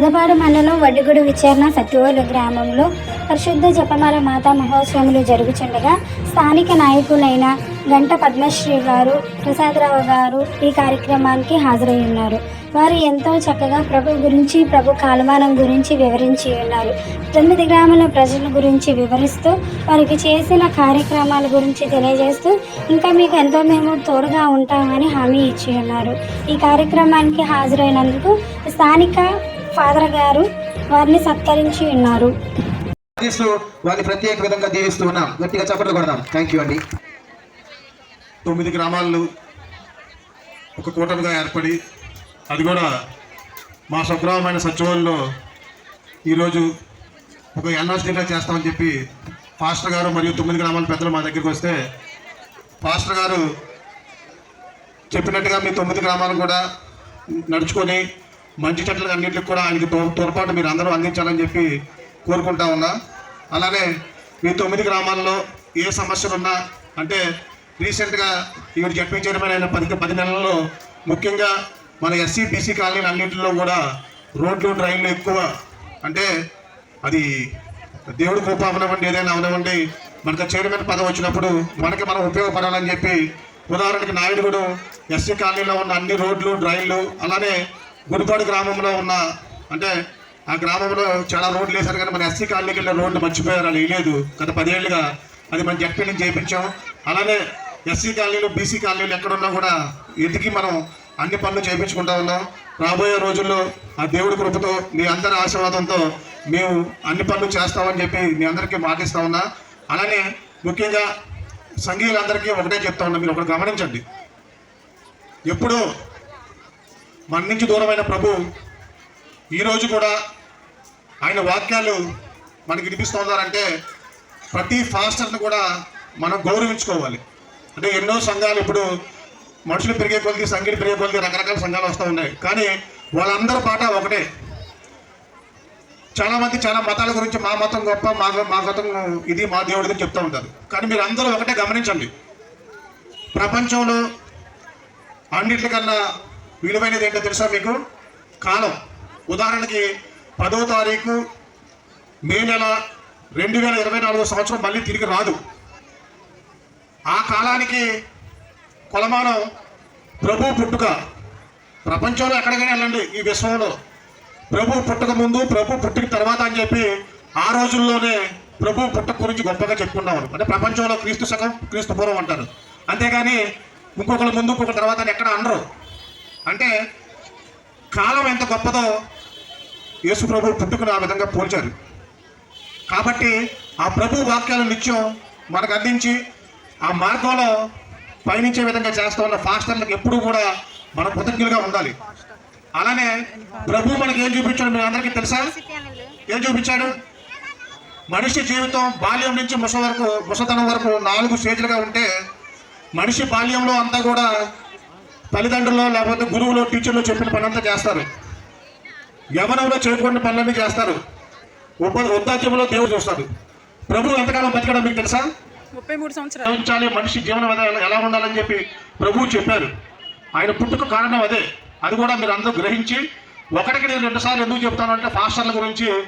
పెదపాడు మండలం వడ్డిగుడి విచారణ సత్యవోలు గ్రామంలో పరిశుద్ధ జపమాల మాతా మహోత్సవములు జరుగుచుండగా స్థానిక నాయకులైన గంట పద్మశ్రీ గారు ప్రసాదరావు గారు ఈ కార్యక్రమానికి హాజరై ఉన్నారు వారు ఎంతో చక్కగా ప్రభు గురించి ప్రభు కాలమానం గురించి వివరించి ఉన్నారు. తొమ్మిది గ్రామాల ప్రజల గురించి వివరిస్తూ వారికి చేసిన కార్యక్రమాల గురించి తెలియజేస్తూ ఇంకా మీకు ఎంతో మేము తోడుగా ఉంటామని హామీ ఇచ్చి ఉన్నారు. ఈ కార్యక్రమానికి హాజరైనందుకు స్థానిక ఫాదర్ గారు వారిని సత్కరించి ఉన్నారు. వారిని ప్రత్యేక విధంగా దీవిస్తూ ఉన్నాం. గట్టిగా చప్పట్లు కొడదాం. థ్యాంక్ యూ అండి. తొమ్మిది గ్రామాలు ఒక కూటమిగా ఏర్పడి అది కూడా మా స్వగ్రామమైన సచివాలయంలో ఈరోజు ఒక యూనివర్సిటీగా చేస్తామని చెప్పి పాస్టర్ గారు మరియు తొమ్మిది గ్రామాల పెద్దలు మా దగ్గరికి వస్తే పాస్టర్ గారు చెప్పినట్టుగా మీ తొమ్మిది గ్రామాలు కూడా నడుచుకొని మంచి చెట్లకు అన్నింటికి కూడా ఆయనకి తో తోడ్పాటు మీరు అందరూ అందించాలని చెప్పి కోరుకుంటా ఉన్నా. అలానే మీ తొమ్మిది గ్రామాల్లో ఏ సమస్యలు ఉన్నా అంటే రీసెంట్గా ఈవిడ జడ్పీ చైర్మన్ అయిన పది పది నెలల్లో ముఖ్యంగా మన ఎస్సీ బీసీ కాలనీలు అన్నింటిలో కూడా రోడ్లు డ్రైన్లు ఎక్కువ. అంటే అది దేవుడి కృప అవనివ్వండి ఏదైనా అవనివ్వండి. మనకు చైర్మన్ పదవి వచ్చినప్పుడు మనకి మనం ఉపయోగపడాలని చెప్పి ఉదాహరణకి నాయుడుగూడు ఎస్సీ కాలనీలో ఉన్న అన్ని రోడ్లు డ్రైన్లు అలానే గుడిపాడు గ్రామంలో ఉన్న అంటే ఆ గ్రామంలో చాలా రోడ్లు వేశారు కానీ మన ఎస్సీ కాలనీకి వెళ్ళిన రోడ్లు మర్చిపోయారు అలా వేయలేదు. గత పదేళ్ళుగా అది మన జడ్పీ నుంచి చేయించాం. అలానే ఎస్సీ కాలనీలు బీసీ కాలనీలు ఎక్కడున్నా కూడా ఎదిగి మనం అన్ని పనులు చేయించుకుంటా ఉన్నాం. రాబోయే రోజుల్లో ఆ దేవుడి కృపతో మీ అందరి ఆశీర్వాదంతో మేము అన్ని పనులు చేస్తామని చెప్పి మీ అందరికీ మాటిస్తా ఉన్నా. అలానే ముఖ్యంగా సంఘీయులందరికీ ఒకటే చెప్తా ఉన్నా మీరు ఒకటి గమనించండి. ఎప్పుడూ మన నుంచి దూరమైన ప్రభు ఈరోజు కూడా ఆయన వాక్యాలు మనకి వినిపిస్తున్నారంటే ప్రతి ఫాస్టర్ని కూడా మనం గౌరవించుకోవాలి. అంటే ఎన్నో సంఘాలు ఇప్పుడు మనుషులు పెరిగే కొలిది సంగీతం పెరిగే కొలిది రకరకాల సంఘాలు వస్తూ ఉన్నాయి. కానీ వాళ్ళందరి పాట ఒకటే. చాలామంది చాలా మతాల గురించి మా మతం గొప్ప మా మా మతం ఇది మా దేవుడి చెప్తూ ఉంటారు. కానీ మీరు అందరూ ఒకటే గమనించండి. ప్రపంచంలో అన్నిటికన్నా విలువైనది ఏంటో తెలుసా మీకు? కాలం. ఉదాహరణకి పదో తారీఖు మే నెల రెండు వేల ఇరవై నాలుగో సంవత్సరం మళ్ళీ తిరిగి రాదు. ఆ కాలానికి కొలమానం ప్రభు పుట్టుక. ప్రపంచంలో ఎక్కడికైనా వెళ్ళండి ఈ విశ్వంలో. ప్రభు పుట్టక ముందు ప్రభు పుట్టిన తర్వాత అని చెప్పి ఆ రోజుల్లోనే ప్రభు పుట్టక గురించి గొప్పగా చెప్పుకున్నాం అంటే ప్రపంచంలో క్రీస్తు శకం క్రీస్తు పూర్వం అంటారు. అంతేగాని ఇంకొకరి ముందు ఇంకొకరి తర్వాత ఎక్కడ అనరు. అంటే కాలం ఎంత గొప్పదో యేసు ప్రభు పుట్టుకుని ఆ విధంగా పోల్చారు. కాబట్టి ఆ ప్రభు వాక్యాలు నిత్యం మనకు అందించి ఆ మార్గంలో పయనించే విధంగా చేస్తూ ఉన్న ఫాస్టర్లకు ఎప్పుడూ కూడా మనం కృతజ్ఞులుగా ఉండాలి. అలానే ప్రభు మనకి ఏం చూపించాడు మీ అందరికీ తెలుసా? ఏం చూపించాడు? మనిషి జీవితం బాల్యం నుంచి ముస వరకు ముసతనం వరకు నాలుగు స్టేజ్లుగా ఉంటే మనిషి బాల్యంలో అంతా కూడా తల్లిదండ్రులు లేకపోతే గురువులు టీచర్లు చెప్పిన పనంతా చేస్తారు. యవనంలో చేయకుండా పనులన్నీ చేస్తారు. వృద్ధాత్యంలో దేవుడు చూస్తాడు. ప్రభు ఎంతకాలం బతకడం మీకు తెలుసా? ముప్పై మూడు సంవత్సరాలు. మనిషి జీవనం ఎలా- ఉండాలని చెప్పి ప్రభువు చెప్పారు. ఆయన పుట్టుక కారణం అదే. అది కూడా మీరు అందరూ గ్రహించి ఒకటికి నేను రెండు సార్లు ఎందుకు చెప్తాను అంటే ఫాస్టర్ల గురించి.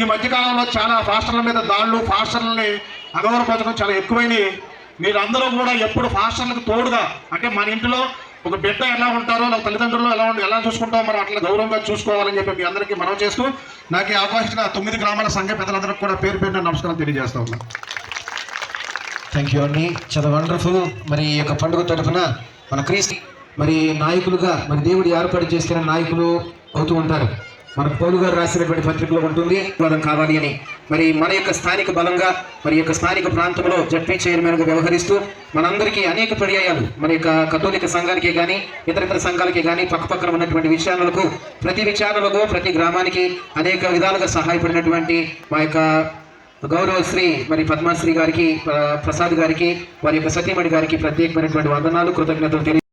ఈ మధ్యకాలంలో చాలా ఫాస్టర్ల మీద దాడులు ఫాస్టర్లని అగౌరవపరచడం చాలా ఎక్కువైనవి మీరందరూ కూడా ఎప్పుడు ఫాస్టర్లకు తోడుగా అంటే మన ఇంటిలో ఒక బిడ్డ ఎలా ఉంటారో లేదా తల్లిదండ్రులు ఎలా ఎలా చూసుకుంటారో మనం అట్లా గౌరవంగా చూసుకోవాలని చెప్పి మీ అందరికీ మనం చేస్తూ నాకు ఈ తొమ్మిది గ్రామాల సంఘ పెద్దలందరికీ కూడా పేరు పేరున నమస్కారం తెలియజేస్తా ఉన్నాను థ్యాంక్ యూ అండి చాలా వండర్ఫుల్ మరి ఈ యొక్క పండుగ తరఫున మన క్రీస్తు మరి నాయకులుగా మరి దేవుడు ఏర్పాటు చేసిన నాయకులు అవుతూ ఉంటారు. మన పౌలు గారు రాసినటువంటి పత్రికలో ఉంటుంది. కావాలి అని. మరి మన యొక్క స్థానిక బలంగా మరి యొక్క స్థానిక ప్రాంతంలో జడ్పీ చైర్మన్గా వ్యవహరిస్తూ మనందరికీ అనేక పర్యాయాలు. మన యొక్క కథోలిక సంఘానికి కానీ ఇతర ఇతర సంఘాలకి కానీ పక్కపక్కన ఉన్నటువంటి విషయాలకు ప్రతి విచారణలకు ప్రతి గ్రామానికి అనేక విధాలుగా సహాయపడినటువంటి మా యొక్క గౌరవశ్రీ మరి పద్మశ్రీ గారికి ప్రసాద్ గారికి వారి యొక్క సతీమణి గారికి ప్రత్యేకమైనటువంటి వందనాలు కృతజ్ఞతలు తెలియ